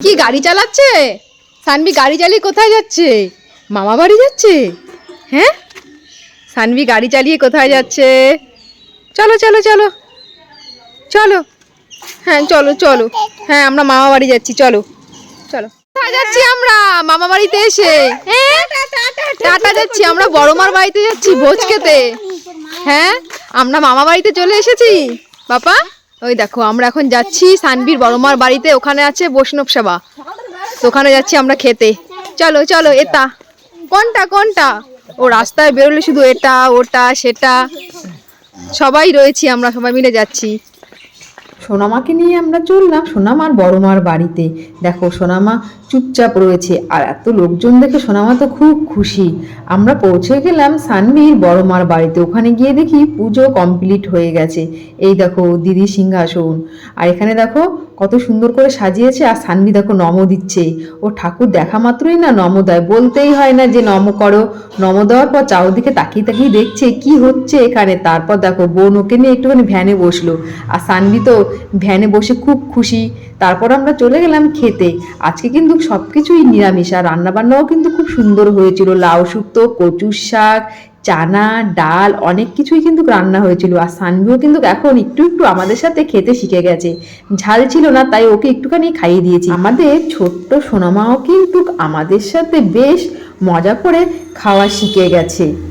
কি, গাড়ি চালাচ্ছে? সানভি গাড়ি চালিয়ে কোথায় যাচ্ছে? মামা বাড়ি যাচ্ছে? হ্যাঁ? সানভি গাড়ি চালিয়ে কোথায় যাচ্ছে? চলো চলো চলো। চলো। হ্যাঁ চলো চলো। হ্যাঁ আমরা মামা বাড়ি যাচ্ছি, চলো। চলো। কোথায় যাচ্ছি আমরা? মামা বাড়িতে এসে। টাটা যাচ্ছি, আমরা বড়মার বাড়িতে যাচ্ছি, ভোজ খেতে। হ্যাঁ আমরা মামা বাড়িতে চলে এসেছি। বাপা ওই দেখো, আমরা এখন যাচ্ছি সানবির বড়মার বাড়িতে, ওখানে আছে বৈষ্ণব সেবা। তো ওখানে যাচ্ছি আমরা খেতে। চলো চলো, এটা। কোনটা কোনটা? ও রাস্তায় বেরোলে শুধু এটা, ওটা, সেটা। সবাই রয়েছি আমরা, সবাই মিলে যাচ্ছি। সোনামাকে নিয়ে আমরা চললাম সোনামার বড় মার বাড়িতে। দেখো সোনামা চুপচাপ রয়েছে আর এত লোকজন দেখে সোনামা তো খুব খুশি। আমরা পৌঁছে গেলাম সানভির বড় মার বাড়িতে। ওখানে গিয়ে দেখি পুজো কমপ্লিট হয়ে গেছে। এই দেখো দিদি সিংহাসন। আর এখানে দেখো কত সুন্দর করে সাজিয়েছে আর সানভি দেখো নম দিচ্ছে। ও ঠাকুর দেখা মাত্রই না নম দেয় বলতেই হয় না যে নম করো। নম দেওয়ার পর চারদিকে তাকিয়ে তাকিয়ে দেখছে কি হচ্ছে এখানে। তারপর দেখো বোন ওকে নিয়ে একটুখানি ভ্যানে বসল। আর সানভি তো ভ্যানে বসে খুব খুশি। তারপর আমরা চলে গেলাম খেতে। আজকে কিন্তু সব কিছুই নিরামিষ আর রান্নাবান্নাও কিন্তু খুব সুন্দর হয়েছিল। লাউ শুক্তো, কচুর শাক, চানা, ডাল, অনেক কিছুই কিন্তু রান্না হয়েছিল। আর সানভিও কিন্তু এখন একটু একটু আমাদের সাথে খেতে শিখে গেছে। ঝাল ছিল না, তাই ওকে একটুখানি খাইয়ে দিয়েছি। আমাদের ছোট্ট সোনামাও কিন্তু আমাদের সাথে বেশ মজা করে খাওয়া শিখে গেছে।